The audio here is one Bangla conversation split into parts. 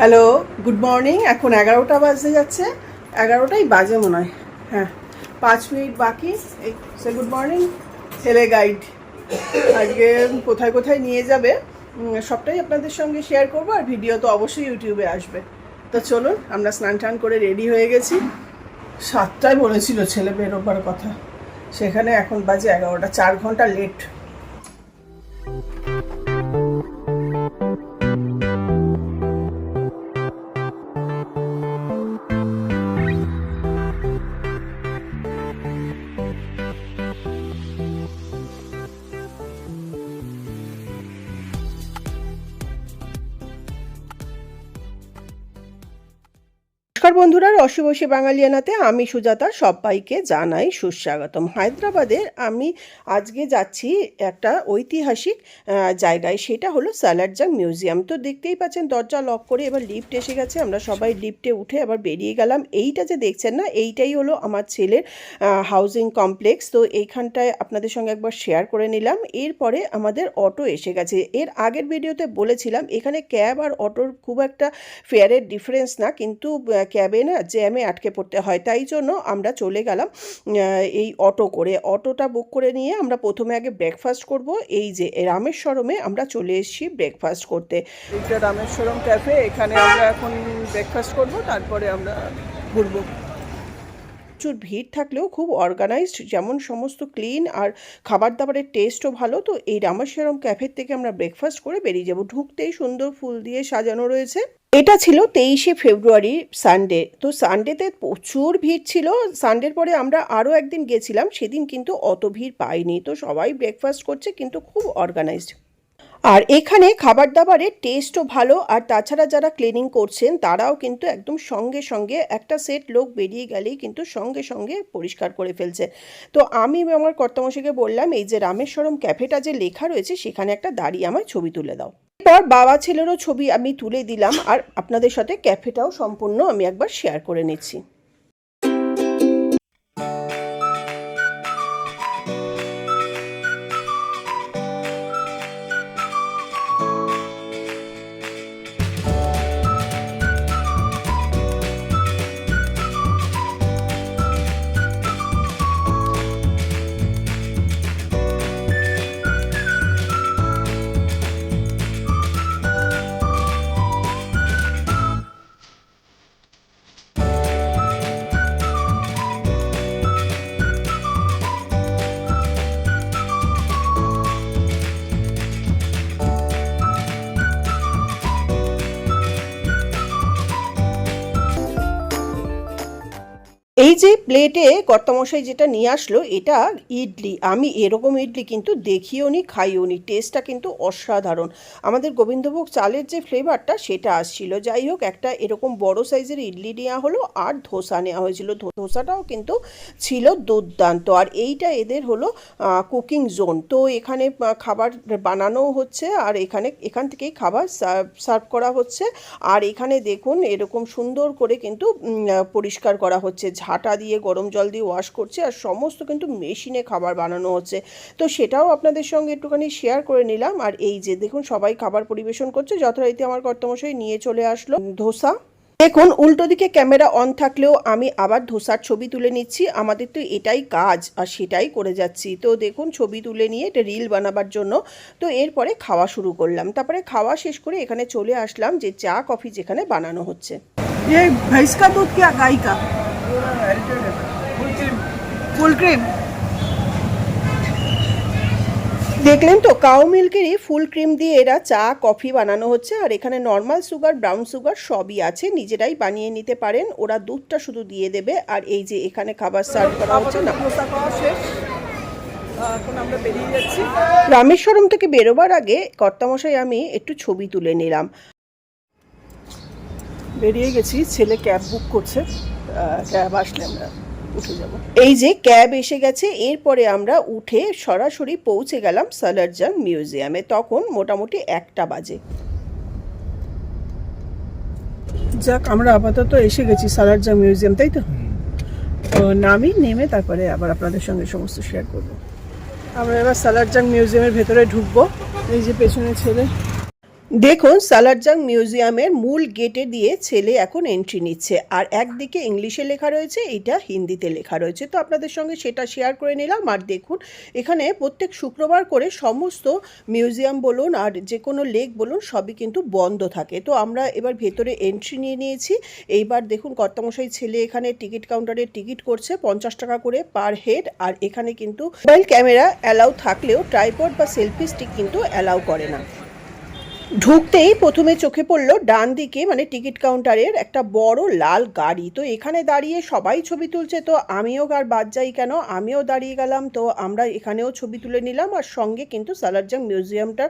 হ্যালো গুড মর্নিং এখন এগারোটা বাজতে যাচ্ছে। এগারোটাই বাজে মনে হয়। হ্যাঁ পাঁচ মিনিট বাকি। সে গুড মর্নিং ছেলে গাইড আজকে কোথায় কোথায় নিয়ে যাবে? সবটাই আপনাদের সঙ্গে শেয়ার করব আর ভিডিও তো অবশ্যই ইউটিউবে আসবে। তো চলুন, আমরা স্নান টান করে রেডি হয়ে গেছি। সাতটায় বলেছিল ছেলে বেরোবার কথা। সেখানে এখন বাজে এগারোটা, চার ঘণ্টা লেট নমস্কার বন্ধুরা রসে বসে বাঙালিয়ানাতে আমি সুজাতা, সবাইকে জানাই সুস্বাগতম। হায়দ্রাবাদের আমি আজকে যাচ্ছি একটা ঐতিহাসিক জায়গায়, সেটা হলো সালারজাং মিউজিয়াম। তো দেখতেই পাচ্ছেন, দরজা লক করে এবার লিফট এসে গেছে, আমরা সবাই লিফটে উঠে আবার বেরিয়ে গেলাম। এইটা যে দেখছেন না, এইটাই হলো আমার ছেলের হাউজিং কমপ্লেক্স তো এইখানটায় আপনাদের সঙ্গে একবার শেয়ার করে নিলাম। এরপরে আমাদের অটো এসে গেছে। এর আগের ভিডিওতে বলেছিলাম, এখানে ক্যাব আর অটোর খুব একটা ফেয়ারের ডিফারেন্স না, কিন্তু ক্যাবে না জ্যামে আটকে পড়তে হয়। তাই জন্য আমরা চলে গেলাম এই অটো করে। অটোটা বুক করে নিয়ে আমরা প্রথমে আগে ব্রেকফাস্ট করব। এই যে রামেশ্বরমে আমরা চলে এসেছি ব্রেকফাস্ট করতে। এইটা রামেশ্বরম ক্যাফে এখানে আমরা এখন ব্রেকফাস্ট করব, তারপরে আমরা ঘুরবো। প্রচুর ভিড় থাকলেও খুব অর্গানাইজড যেমন সমস্ত ক্লিন আর খাবার দাবারের টেস্টও ভালো। তো এই রামেশ্বরম ক্যাফের থেকে আমরা ব্রেকফাস্ট করে বেরিয়ে যাব। ঢুকতেই সুন্দর ফুল দিয়ে সাজানো রয়েছে। এটা ছিল তেইশে ফেব্রুয়ারি সানডে তো সানডেতে প্রচুর ভিড় ছিল। সানডের পরে আমরা আরও একদিন গেছিলাম। সেদিন কিন্তু অত ভিড় পাইনি। তো সবাই ব্রেকফাস্ট করছে, কিন্তু খুব অর্গানাইজড আর এখানে খাবার দাবারের টেস্টও ভালো। আর তাছাড়া যারা ক্লিনিং করছেন, তারাও কিন্তু একদম সঙ্গে সঙ্গে একটা সেট লোক বেরিয়ে গেলেই কিন্তু সঙ্গে সঙ্গে পরিষ্কার করে ফেলছে। তো আমি আমার কর্তামশাইকে বললাম, এই যে রামেশ্বরম ক্যাফেটা যে লেখা রয়েছে, সেখানে একটা দাঁড়িয়ে আমার ছবি তুলে দাও। এরপর বাবা ছেলেরও ছবি আমি তুলে দিলাম আর আপনাদের সাথে ক্যাফেটাও সম্পূর্ণ আমি একবার শেয়ার করে নিচ্ছি। এই যে প্লেটে কর্তামশাই যেটা নিয়ে আসলো, এটা ইডলি। আমি এরকম ইডলি কিন্তু দেখিও নি, খাইও নি। টেস্টটা কিন্তু অসাধারণ। আমাদের গোবিন্দভোগ চালের যে ফ্লেভারটা সেটা আসছিল। যাই হোক, একটা এরকম বড় সাইজের ইডলি নেওয়া হলো আর ধোসা নেওয়া হয়েছিল। ধোসাটাও কিন্তু ছিল দুর্দান্ত। আর এইটা এদের হলো কুকিং জোন তো এখানে খাবার বানানো হচ্ছে আর এখানে, এখান থেকেই খাবার সার্ভ করা হচ্ছে। আর এখানে দেখুন, এরকম সুন্দর করে কিন্তু পরিষ্কার করা হচ্ছে। ঝাঁটা দিয়ে, গরম জল দিয়ে ওয়াশ করছে আর সমস্ত কিন্তু মেশিনে খাবার বানানো হচ্ছে। তো সেটাও আপনাদের সঙ্গে একটুখানি শেয়ার করে নিলাম। আর এই যে দেখুন, সবাই খাবার পরিবেশন করছে। যথারীতি আমার কর্তমশাই নিয়ে চলে আসলো। ধোসা। দেখুন, উল্টো দিকে ক্যামেরা অন থাকলেও আমি আবার ধোসার ছবি তুলে নিচ্ছি। আমাদের তো এটাই কাজ, আর সেটাই করে যাচ্ছি। তো দেখুন, ছবি তুলে নিয়ে এটা রিল বানাবার জন্য। তো এরপরে খাওয়া শুরু করলাম। তারপরে খাওয়া শেষ করে এখানে চলে আসলাম যে চা, কফি যেখানে বানানো হচ্ছে। ये भैंस का दूध क्या गाय का फुल क्रीम দেখলেন তো কাউ মিল্কেরই ফুল ক্রিম দিয়ে এরা চা কফি বানানো হচ্ছে আর এখানে নর্মাল সুগার ব্রাউন সুগার সবই আছে নিজেরাই বানিয়ে নিতে পারেন ওরা দুধটা শুধু দিয়ে দেবে আর এই যে এখানে খাবার সার্ভ করা হচ্ছে না এখন আমরা বেরিয়ে যাচ্ছি রামেশ্বরম থেকে বেরোবার আগে কর্তামশাই আমি একটু ছবি তুলে নিলাম বেরিয়ে গেছি ছেলে ক্যাব বুক করছে ক্যাব আসলে আমরা উঠে যাব। এই যে ক্যাব এসে গেছে এরপরে আমরা উঠে সরাসরি পৌঁছে গেলাম সালারজাং মিউজিয়ামে তখন মোটামুটি একটা বাজে। যাক আমরা আপাতত এসে গেছি সালারজাং মিউজিয়াম তাই তো? নামি নেমে তারপরে আবার আপনাদের সঙ্গে সমস্ত শেয়ার করব। আমরা এবার সালারজাং মিউজিয়ামের ভেতরে ঢুকবো। এই যে পেছনে ছেলে। দেখুন, সালারজাং মিউজিয়ামের মূল গেটে দিয়ে ছেলে এখন এন্ট্রি নিচ্ছে। আর একদিকে ইংলিশে লেখা রয়েছে এটা হিন্দিতে লেখা রয়েছে। তো আপনাদের সঙ্গে সেটা শেয়ার করে নিলাম। আর দেখুন, এখানে প্রত্যেক শুক্রবার করে সমস্ত মিউজিয়াম বলুন আর যে কোনো লেক বলুন, সবই কিন্তু বন্ধ থাকে। তো আমরা এবার ভেতরে এন্ট্রি নিয়ে নিয়েছি। এইবার দেখুন, কর্তামশাই ছেলে এখানে টিকিট কাউন্টারে টিকিট করছে, পঞ্চাশ টাকা করে পার হেড আর এখানে কিন্তু মোবাইল ক্যামেরা অ্যালাউ থাকলেও ট্রাইপড বা সেলফি স্টিক কিন্তু অ্যালাউ করে না। ঢুকতেই প্রথমে চোখে পড়ল ডান দিকে মানে টিকিট কাউন্টারের একটা বড় লাল গাড়ি। তো এখানে দাঁড়িয়ে সবাই ছবি তুলছে, তো আমিও আর বাদ যাই কেন? আমিও দাঁড়িয়ে গেলাম, তো আমরা এখানেও ছবি তুলে নিলাম, আর সঙ্গে কিন্তু সালারজাং মিউজিয়ামটা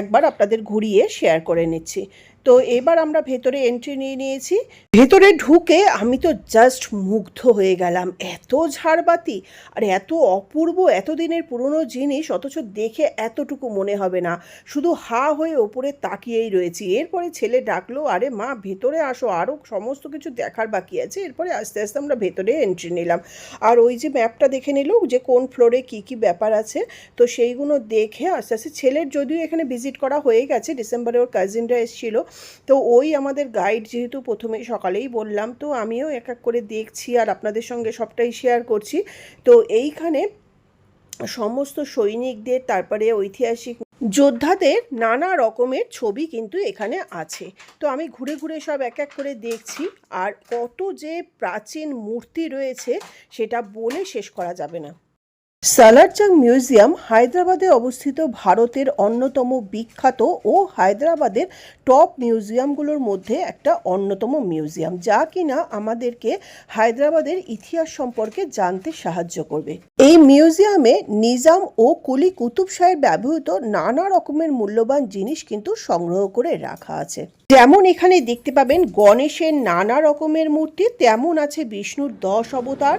একবার আপনাদের ঘুরিয়ে শেয়ার করে নিচ্ছি। তো এবার আমরা ভেতরে এন্ট্রি নিয়ে নিয়েছি। ভেতরে ঢুকে আমি তো জাস্ট মুগ্ধ হয়ে গেলাম। এত ঝাড়বাতি, আর এত অপূর্ব, এতদিনের পুরনো জিনিস, অথচ দেখে এতটুকু মনে হবে না। শুধু হা হয়ে ওপরে তাকিয়েই রয়েছি। এরপরে ছেলে ডাকলো, আরে মা, ভেতরে আসো আরও সমস্ত কিছু দেখার বাকি আছে। এরপরে আস্তে আস্তে আমরা ভেতরে এন্ট্রি নিলাম। আর ওই যে ম্যাপটা দেখে নিল যে কোন ফ্লোরে কি কি ব্যাপার আছে, তো সেইগুলো দেখে আস্তে আস্তে ছেলের যদিও এখানে ভিজিট করা হয়ে গেছে ডিসেম্বরে ওর কাজিনরা এসেছিল তো ওই আমাদের গাইড যেহেতু প্রথমে সকালেই বললাম, তো আমিও এক এক করে দেখছি আর আপনাদের সঙ্গে সবটাই শেয়ার করছি। তো এইখানে সমস্ত সৈনিকদের, তারপরে ঐতিহাসিক যোদ্ধাদের নানা রকমের ছবি কিন্তু এখানে আছে। তো আমি ঘুরে ঘুরে সব এক এক করে দেখছি আর কত যে প্রাচীন মূর্তি রয়েছে সেটা বলে শেষ করা যাবে না। সালারজাং মিউজিয়াম হায়দ্রাবাদে অবস্থিত ভারতের অন্যতম বিখ্যাত ও হায়দ্রাবাদের টপ মিউজিয়ামগুলোর মধ্যে একটা অন্যতম মিউজিয়াম, যা কিনা আমাদেরকে হায়দ্রাবাদের ইতিহাস সম্পর্কে জানতে সাহায্য করবে। এই মিউজিয়ামে নিজাম ও কুলি কুতুব শাহের ব্যবহৃত নানা রকমের মূল্যবান জিনিস কিন্তু সংগ্রহ করে রাখা আছে। যেমন এখানে দেখতে পাবেন গণেশের নানা রকমের মূর্তি, তেমন আছে বিষ্ণুর দশ অবতার,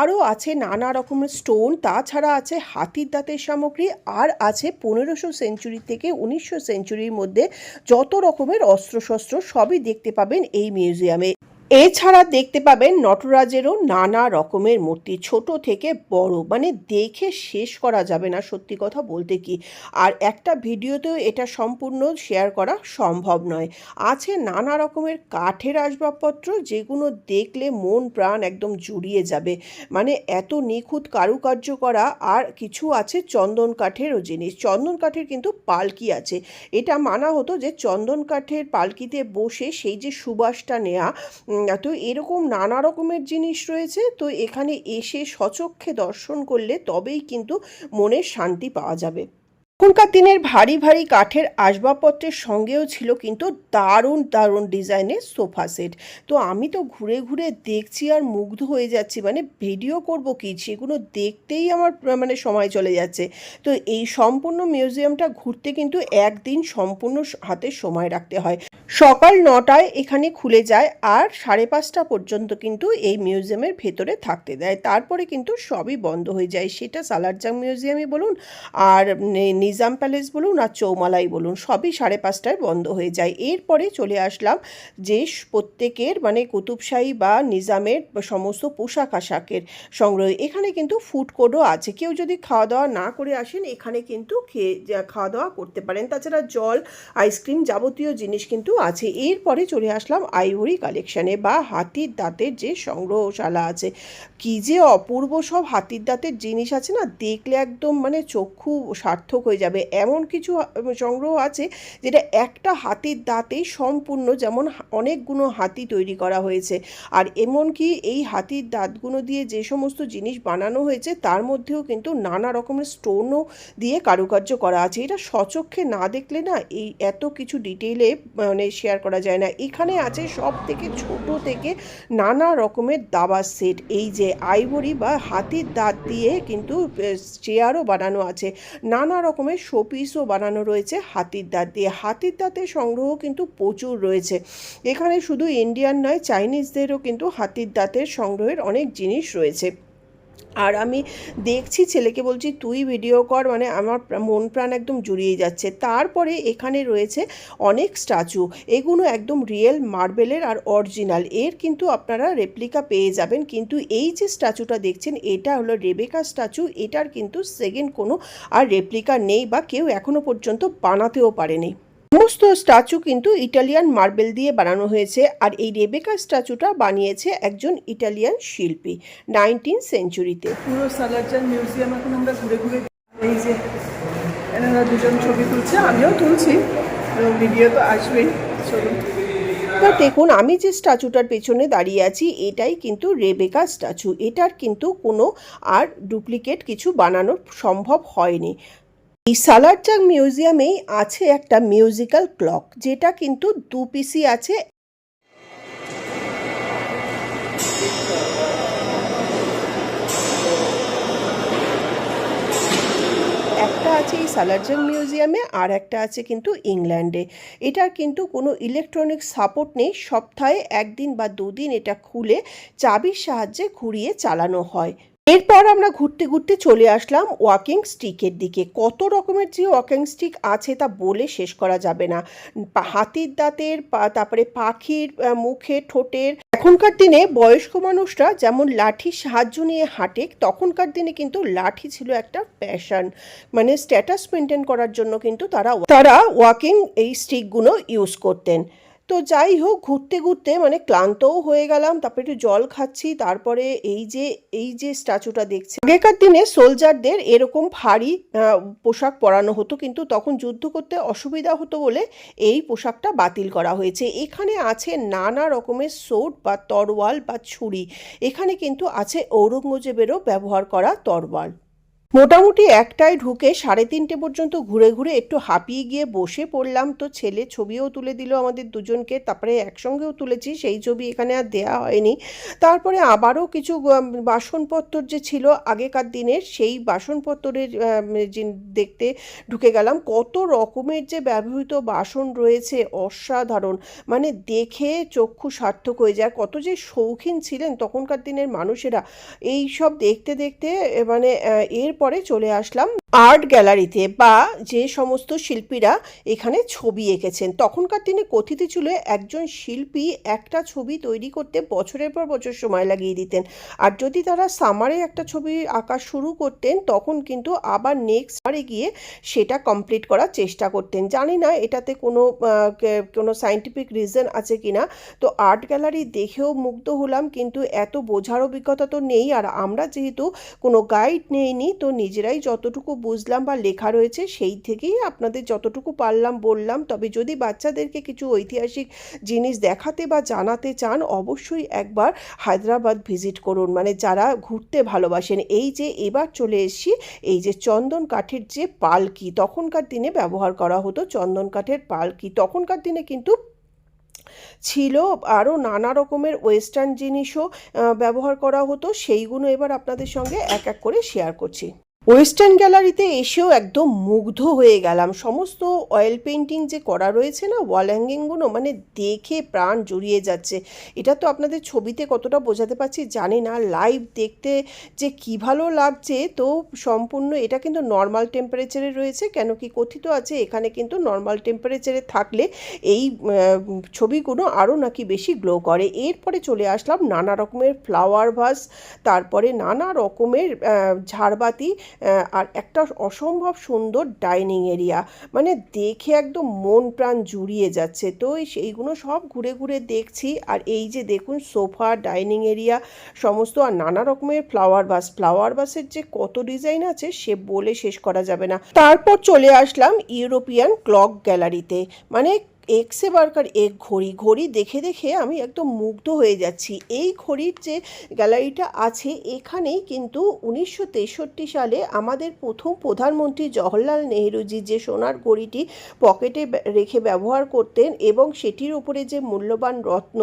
আরও আছে নানা রকমের স্টোন, তাছাড়া আছে হাতির দাঁতের সামগ্রী, আর আছে পনেরোশো সেঞ্চুরি থেকে উনিশশো সেঞ্চুরির মধ্যে যত রকমের অস্ত্রশস্ত্র সবই দেখতে পাবেন এই মিউজিয়ামে। এছাড়া দেখতে পাবেন নটরাজেরও নানা রকমের মূর্তি, ছোট থেকে বড়। মানে দেখে শেষ করা যাবে না সত্যি কথা বলতে কি। আর একটা ভিডিওতেও এটা সম্পূর্ণ শেয়ার করা সম্ভব নয়। আছে নানা রকমের কাঠের আসবাবপত্র, যেগুলো দেখলে মন প্রাণ একদম জুড়িয়ে যাবে। মানে এত নিখুঁত কারুকার্য করা, আর কিছু আছে চন্দন কাঠেরও জিনিস। চন্দন কাঠের কিন্তু পালকি আছে। এটা মানা হতো যে চন্দন কাঠের পালকিতে বসে সেই যে সুবাসটা নেওয়া তো এরকম নানা রকমের জিনিস রয়েছে, তো এখানে এসে সচক্ষে দর্শন করলে তবেই কিন্তু মনের শান্তি পাওয়া যাবে। এখনকার দিনের ভারী ভারী কাঠের আসবাবপত্রের সঙ্গেও ছিল কিন্তু দারুণ দারুণ ডিজাইনের সোফা সেট। তো আমি তো ঘুরে ঘুরে দেখছি আর মুগ্ধ হয়ে যাচ্ছি। মানে ভিডিও করব কি? সেগুলো দেখতেই আমার মানে সময় চলে যাচ্ছে। তো এই সম্পূর্ণ মিউজিয়ামটা ঘুরতে কিন্তু একদিন সম্পূর্ণ হাতে সময় রাখতে হয়। সকাল নটায় এখানে খুলে যায় আর সাড়ে পাঁচটা পর্যন্ত কিন্তু এই মিউজিয়ামের ভেতরে থাকতে দেয়। তারপরে কিন্তু সবই বন্ধ হয়ে যায়। সেটা সালারজাং মিউজিয়ামই বলুন আর নিজাম প্যালেস বলুন আর চৌমালাই বলুন, সবই সাড়ে পাঁচটায় বন্ধ হয়ে যায়। এরপরে চলে আসলাম যে প্রত্যেকের মানে কুতুবশাহী বা নিজামের সমস্ত পোশাক আশাকের সংগ্রহ। এখানে কিন্তু ফুড কোর্টও আছে। কেউ যদি খাওয়া দাওয়া না করে আসেন, এখানে কিন্তু খেয়ে খাওয়া দাওয়া করতে পারেন। তাছাড়া জল, আইসক্রিম যাবতীয় জিনিস কিন্তু আছে। এরপরে চলে আসলাম আইভরি কালেকশানে বা হাতির দাঁতের যে সংগ্রহশালা আছে। কি যে অপূর্ব সব হাতির দাঁতের জিনিস আছে না, দেখলে একদম মানে চক্ষু সার্থক হয়ে যাবে। এমন কিছু সংগ্রহ আছে যেটা একটা হাতির দাঁতেই সম্পূর্ণ যেমন অনেকগুলো হাতি তৈরি করা হয়েছে। আর এমনকি এই হাতির দাঁতগুলো দিয়ে যে সমস্ত জিনিস বানানো হয়েছে, তার মধ্যেও কিন্তু নানা রকমের স্টোনও দিয়ে কারুকার্য করা আছে। এটা সচক্ষে না দেখলে না এই এত কিছু ডিটেলে মানে শেয়ার করা যায় না। এখানে আছে সব থেকে ছোট থেকে নানা রকমের দাবার সেট এই যে আইভরি বা হাতির দাঁত দিয়ে কিন্তু চেয়ারও বানানো আছে। নানা রকমের শোপিসও বানানো রয়েছে হাতির দাঁত দিয়ে। হাতির দাঁতের সংগ্রহ কিন্তু প্রচুর রয়েছে। এখানে শুধু ইন্ডিয়ান নয় চাইনিজদেরও কিন্তু হাতির দাঁতের সংগ্রহের অনেক জিনিস রয়েছে। আর আমি দেখছি ছেলেকে বলছি, তুই ভিডিও কর মানে আমার মন প্রাণ একদম জুড়িয়ে যাচ্ছে। তারপরে এখানে রয়েছে অনেক স্ট্যাচু এগুলো একদম রিয়েল মার্বেলের আর অরিজিনাল এর কিন্তু আপনারা রেপ্লিকা পেয়ে যাবেন। কিন্তু এই যে স্ট্যাচুটা দেখছেন, এটা হলো রেবেকা স্ট্যাচু এটার কিন্তু সেকেন্ড কোনো আর রেপ্লিকা নেই বা কেউ এখনও পর্যন্ত বানাতেও পারেনি। সমস্ত স্ট্যাচু কিন্তু ইটালিয়ান মার্বেল দিয়ে বানানো হয়েছে আর এই রেবেকা স্ট্যাচুটা বানিয়েছে একজন ইটালিয়ান শিল্পী নাইনটিন সেঞ্চুরিতে। পুরো সালারজান মিউজিয়াম এখন আমরা ঘুরে ঘুরে এই যে এনারা দুজন ছবি তুলছে আমিও তুলছি এবং ভিডিও তো আসবেই চলুন। তা দেখুন আমি যে স্ট্যাচুটার পেছনে দাঁড়িয়ে আছি এটাই কিন্তু রেবেকা স্ট্যাচু। এটার কিন্তু কোনো আর ডুপ্লিকেট কিছু বানানো সম্ভব হয়নি। এই সালারজাং মিউজিয়ামেই আছে একটা মিউজিক্যাল ক্লক, যেটা কিন্তু দু পিসি আছে। একটা আছে এই সালারজাং মিউজিয়ামে, আর একটা আছে কিন্তু ইংল্যান্ডে। এটার কিন্তু কোনো ইলেকট্রনিক সাপোর্ট নেই, সপ্তাহে একদিন বা দুদিন এটা খুলে চাবির সাহায্যে ঘুরিয়ে চালানো হয়। এরপর আমরা ঘুরতে ঘুরতে চলে আসলাম ওয়াকিং স্টিকের দিকে। কত রকমের যে ওয়াকিং স্টিক আছে তা বলে শেষ করা যাবে না। হাতির দাঁতের তারপরে পাখির মুখে, ঠোঁটের। এখনকার দিনে বয়স্ক মানুষরা যেমন লাঠির সাহায্য নিয়ে হাঁটে, তখনকার দিনে কিন্তু লাঠি ছিল একটা প্যাশন মানে স্ট্যাটাস মেনটেন করার জন্য কিন্তু তারা তারা ওয়াকিং এই স্টিকগুলো ইউজ করতেন। তো যাই হোক, ঘুরতে ঘুরতে মানে ক্লান্তও হয়ে গেলাম, তারপরে একটু জল খাচ্ছি, তারপরে এই যে এই যে স্ট্যাচুটা দেখছি। আগেকার দিনে সোলজারদের এরকম ভারী পোশাক পরানো হতো, কিন্তু তখন যুদ্ধ করতে অসুবিধা হতো বলে এই পোশাকটা বাতিল করা হয়েছে। এখানে আছে নানা রকমের সোট বা তরোয়াল বা ছুরি। এখানে কিন্তু আছে ঔরঙ্গজেবেরও ব্যবহার করা তরোয়াল। মোটামুটি একটায় ঢুকে সাড়ে তিনটে পর্যন্ত ঘুরে ঘুরে একটু হাঁপিয়ে গিয়ে বসে পড়লাম। তো ছেলে ছবিও তুলে দিল আমাদের দুজনকে তারপরে একসঙ্গেও তুলেছি সেই ছবি এখানে আর দেয়া হয়নি। তারপরে আবারও কিছু বাসনপত্র যে ছিল আগেকার দিনের সেই বাসনপত্রের দেখতে ঢুকে গেলাম। কত রকমের যে ব্যবহৃত বাসন রয়েছে অসাধারণ। মানে দেখে চক্ষু সার্থক হয়ে যায়। কত যে শৌখিন ছিলেন তখনকার দিনের মানুষেরা। এই সব দেখতে দেখতে মানে আহ, এরপরে চলে আসলাম আর্ট গ্যালারিতে বা যে সমস্ত শিল্পীরা এখানে ছবি এঁকেছেন, তখনকার দিনে কথিত ছিল একজন শিল্পী একটা ছবি তৈরি করতে বছরের পর বছর সময় লাগিয়ে দিতেন। আর যদি তারা সামারে একটা ছবি আঁকা শুরু করতেন, তখন কিন্তু আবার নেক্সট সামারে গিয়ে সেটা কমপ্লিট করার চেষ্টা করতেন। জানি না এটাতে কোনো কোনো সাইন্টিফিক রিজন আছে কি না তো আর্ট গ্যালারি দেখেও মুগ্ধ হলাম, কিন্তু এত বোঝার অভিজ্ঞতা তো নেই। আর আমরা যেহেতু কোনো গাইড নেইনি, তো নিজেরাই যতটুকু বুঝলাম বা লেখা রয়েছে, সেই থেকেই আপনাদের যতটুকু পারলাম বললাম। তবে যদি বাচ্চাদেরকে কিছু ঐতিহাসিক জিনিস দেখাতে বা জানাতে চান, অবশ্যই একবার হায়দ্রাবাদ ভিজিট করুন। মানে যারা ঘুরতে ভালোবাসেন, এই যে এবার চলে এসেছি, এই যে চন্দন কাঠের যে পালকি, তখনকার দিনে ব্যবহার করা হতো চন্দন কাঠের পালকি। তখনকার দিনে কিন্তু ছিল আরও নানা রকমের ওয়েস্টার্ন জিনিসও ব্যবহার করা হতো। সেইগুলো এবার আপনাদের সঙ্গে এক এক করে শেয়ার করছি। ওয়েস্টার্ন গ্যালারিতে এসেও একদম মুগ্ধ হয়ে গেলাম। সমস্ত অয়েল পেন্টিং যে করা রয়েছে না ওয়াল হ্যাঙ্গিংগুলো মানে দেখে প্রাণ জড়িয়ে যাচ্ছে। এটা তো আপনাদের ছবিতে কতটা বোঝাতে পারছি জানি না। লাইভ দেখতে যে কী ভালো লাগছে, তো সম্পূর্ণ এটা কিন্তু নর্মাল টেম্পারেচারে রয়েছে, কেন কি কথিত আছে, এখানে কিন্তু নর্মাল টেম্পারেচারে থাকলে এই ছবিগুলো আরও নাকি বেশি গ্লো করে। এরপরে চলে আসলাম নানা রকমের ফ্লাওয়ার ভাস তারপরে নানা রকমের ঝাড়বাতি আর একটা অসম্ভব সুন্দর ডাইনিং এরিয়া। মানে দেখে একদম মন প্রাণ জুড়িয়ে যাচ্ছে। তো সেইগুলো সব ঘুরে ঘুরে দেখছি। আর এই যে দেখুন, সোফা, ডাইনিং এরিয়া, সমস্ত আর নানা রকমের ফ্লাওয়ার বাস। ফ্লাওয়ার বাসের যে কত ডিজাইন আছে, সে বলে শেষ করা যাবে না। তারপর চলে আসলাম ইউরোপিয়ান ক্লক গ্যালারিতে। মানে এক্সে বার্কার এক ঘড়ি ঘড়ি দেখে দেখে আমি একদম মুগ্ধ হয়ে যাচ্ছি। এই ঘড়ির যে গ্যালারিটা আছে, এখানেই কিন্তু উনিশশো তেষট্টি সালে আমাদের প্রথম প্রধানমন্ত্রী জওহরলাল নেহরুজি যে সোনার ঘড়িটি পকেটে রেখে ব্যবহার করতেন এবং সেটির উপরে যে মূল্যবান রত্ন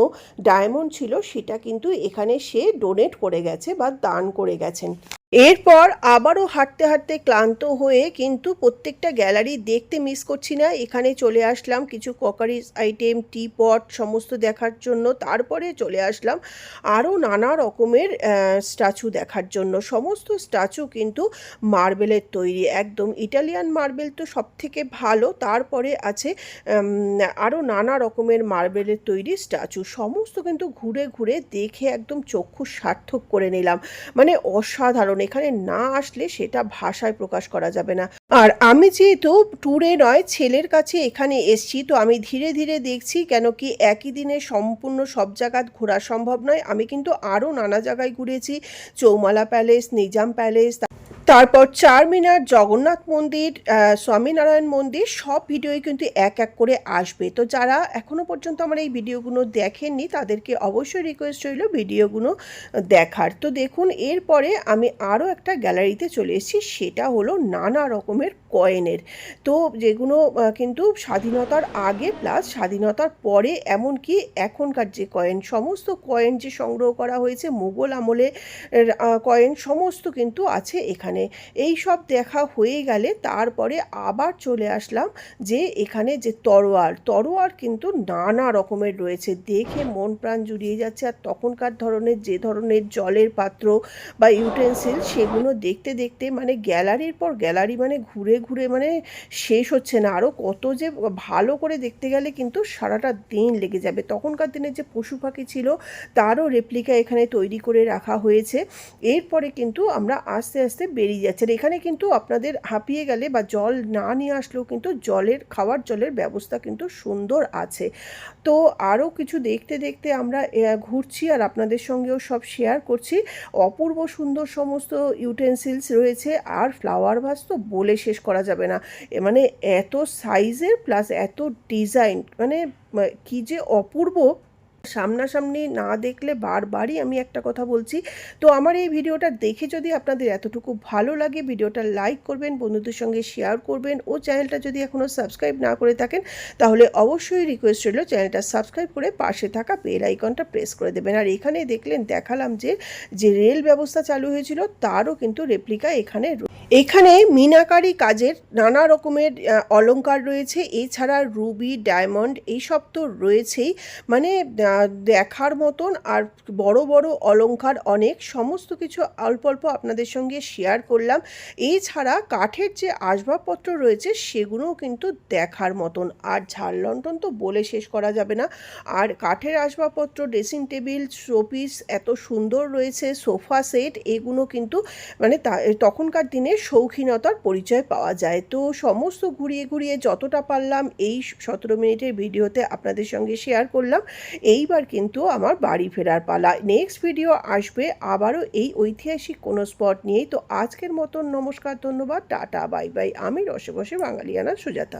ডায়মন্ড ছিল, সেটা কিন্তু এখানে সে ডোনেট করে গেছে বা দান করে গেছেন। এরপর আবারও হাঁটতে হাঁটতে ক্লান্ত হয়ে কিন্তু প্রত্যেকটা গ্যালারি দেখতে মিস করছি না। এখানে চলে আসলাম কিছু ককারিজ আইটেম টি পট সমস্ত দেখার জন্য। তারপরে চলে আসলাম আরও নানা রকমের স্ট্যাচু দেখার জন্য। সমস্ত স্ট্যাচু কিন্তু মার্বেলের তৈরি। একদম ইটালিয়ান মার্বেল তো সব থেকে ভালো। তারপরে আছে আরও নানা রকমের মার্বেলের তৈরি স্ট্যাচু সমস্ত কিন্তু ঘুরে ঘুরে দেখে একদম চক্ষু সার্থক করে নিলাম। মানে অসাধারণ কারণ এখানে না আসলে সেটা ভাষায় প্রকাশ করা যাবে না। আর আমি যেহেতু ট্যুরে নয়, ছেলের কাছে এখানে এসছি, তো আমি ধীরে ধীরে দেখছি কেন কি একই দিনে সম্পূর্ণ সব জায়গা ঘোরা সম্ভব নয়। আমি কিন্তু আরও নানা জায়গায় ঘুরেছি, চৌমালা প্যালেস, নিজাম প্যালেস তারপর চারমিনার, জগন্নাথ মন্দির স্বামীনারায়ণ মন্দির, সব ভিডিওই কিন্তু এক এক করে আসবে। তো যারা এখনও পর্যন্ত আমার এই ভিডিওগুলো দেখেননি, তাদেরকে অবশ্যই রিকোয়েস্ট রইল ভিডিওগুলো দেখার। তো দেখুন, এরপরে আমি আরও একটা গ্যালারিতে চলে এসেছি, সেটা হলো নানা রকমের কয়েনের। তো যেগুলো কিন্তু স্বাধীনতার আগে প্লাস স্বাধীনতার পরে, এমনকি এখনকার যে কয়েন, সমস্ত কয়েন যে সংগ্রহ করা হয়েছে, মুঘল আমলে কয়েন, সমস্ত কিন্তু আছে এখানে। এই সব দেখা হয়ে গেলে তারপরে আবার চলে আসলাম যে এখানে যে তরোয়ার তরোয়ার কিন্তু নানা রকমের রয়েছে। দেখে মন প্রাণ জুড়িয়ে যাচ্ছে আর তখনকার ধরনের যে ধরনের জলের পাত্র বা ইউটেন্সিল সেগুলো দেখতে দেখতে মানে গ্যালারির পর গ্যালারি মানে ঘুরে ঘুরে মানে শেষ হচ্ছে না। আরও কত যে ভালো করে দেখতে গেলে কিন্তু সারাটা দিন লেগে যাবে। তখনকার দিনে যে পশু পাখি ছিল তারও রেপ্লিকা এখানে তৈরি করে রাখা হয়েছে। এরপরে কিন্তু আমরা আস্তে আস্তে বেরিয়ে যাচ্ছি। আর এখানে কিন্তু আপনাদের হাঁপিয়ে গেলে বা জল না নিয়ে আসলেও কিন্তু জলের, খাওয়ার জলের ব্যবস্থা কিন্তু সুন্দর আছে। তো আরও কিছু দেখতে দেখতে আমরা ঘুরছি আর আপনাদের সঙ্গেও সব শেয়ার করছি। অপূর্ব সুন্দর সমস্ত ইউটেন্সিলস রয়েছে আর ফ্লাওয়ার ভাস তো বলে শেষ করা যাবে না। মানে এত সাইজের প্লাস এত ডিজাইন মানে কি যে অপূর্ব! সামনাসামনি না দেখলে বারবারই আমি একটা কথা বলছি। তো আমার এই ভিডিওটা দেখে যদি আপনাদের এতটুকু ভালো লাগে ভিডিওটা লাইক করবেন বন্ধুদের সঙ্গে শেয়ার করবেন ও চ্যানেলটা যদি এখনও সাবস্ক্রাইব না করে থাকেন তাহলে অবশ্যই রিকোয়েস্ট রইল চ্যানেলটা সাবস্ক্রাইব করে পাশে থাকা বেল আইকনটা প্রেস করে দেবেন। আর এখানে দেখলেন দেখালাম যে যে রেল ব্যবস্থা চালু হয়েছিল তারও কিন্তু রেপ্লিকা এখানে এখানে মিনাকারি কাজের নানা রকমের আহ, অলংকার রয়েছে। এছাড়া রুবি ডায়মন্ড এইসব তো রয়েছেই। মানে দেখার মতন আর বড় বড় অলঙ্কার অনেক, সমস্ত কিছু অল্প অল্প আপনাদের সঙ্গে শেয়ার করলাম। এছাড়া কাঠের যে আসবাবপত্র রয়েছে, সেগুলোও কিন্তু দেখার মতন। আর ঝাড় লন্ঠন তো বলে শেষ করা যাবে না। আর কাঠের আসবাবপত্র ড্রেসিং টেবিল শোপিস এত সুন্দর রয়েছে সোফা সেট এগুলো কিন্তু মানে তখনকার দিনে শৌখিনতার পরিচয় পাওয়া যায়। তো সমস্ত ঘুরিয়ে ঘুরিয়ে যতটা পারলাম, এই সতেরো মিনিটের ভিডিওতে আপনাদের সঙ্গে শেয়ার করলাম। এইবার কিন্তু আমার বাড়ি ফেরার পালা। নেক্সট ভিডিও আসবে আবারও এই ঐতিহাসিক কোনো স্পট নিয়েই। তো আজকের মতন নমস্কার, ধন্যবাদ, টাটা বাই বাই আমি রসে বসে বাঙালিয়ানা সুজাতা।